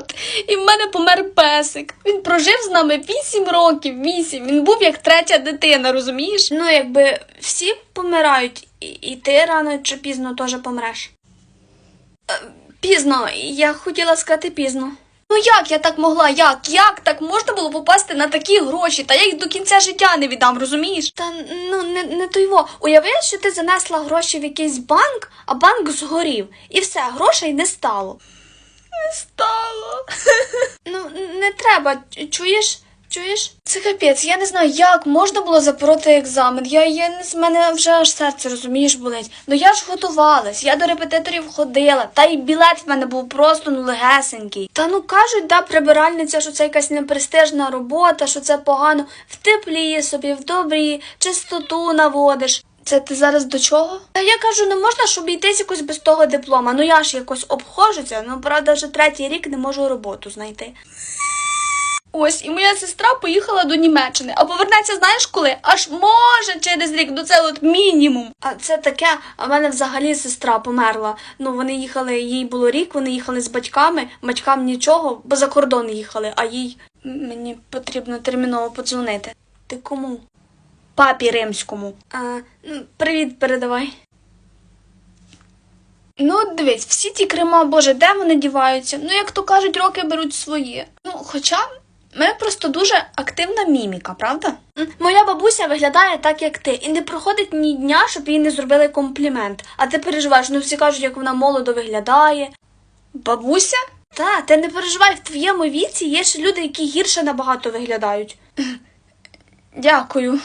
от. І в мене помер песик. Він прожив з нами 8 років, 8. Він був як третя дитина, розумієш? Ну, якби всі помирають, і, і ти рано чи пізно теж помреш. Е, Пізно, я хотіла сказати пізно. Ну як я так могла? Як? Як так можна було попасти на такі гроші? Та я їх до кінця життя не віддам, розумієш? Та ну не, не то його. Що ти занесла гроші в якийсь банк, а банк згорів. І все, грошей не стало. Не стало. ну, не треба, чуєш? Чуєш? Це капець, я не знаю, як можна було запороти екзамен. Я, я не з мене вже аж серце, розумієш, болить. Ну я ж готувалась, я до репетиторів ходила, та й білет в мене був просто ну легесенький. Та ну кажуть, да, прибиральниця, що це якась непрестижна робота, що це погано. В теплі собі, в добрі, чистоту наводиш. Це ти зараз до чого? Та я кажу, не можна ж обійтись якось без того диплома. Ну я ж якось обходжуся, ну правда, вже третій рік не можу роботу знайти. Ось, і моя сестра поїхала до Німеччини, а повернеться, знаєш коли? Аж може через рік, ну це от мінімум. А це таке, а в мене взагалі сестра померла. Ну вони їхали, їй було рік, вони їхали з батьками, батькам нічого, бо за кордон їхали, а їй мені потрібно терміново подзвонити. Ти кому? Папі римському. А, ну, привіт, передавай. Ну, дивись, всі ті Крима, боже, де вони діваються? Ну, як то кажуть, роки беруть свої. Ну, хоча ми просто дуже активна міміка, правда? Моя бабуся виглядає так, як ти, і не проходить ні дня, щоб їй не зробили комплімент. А ти переживаєш, ну всі кажуть, як вона молодо виглядає. Бабуся? Та, ти не переживай, в твоєму віці є ще люди, які гірше набагато виглядають. Дякую.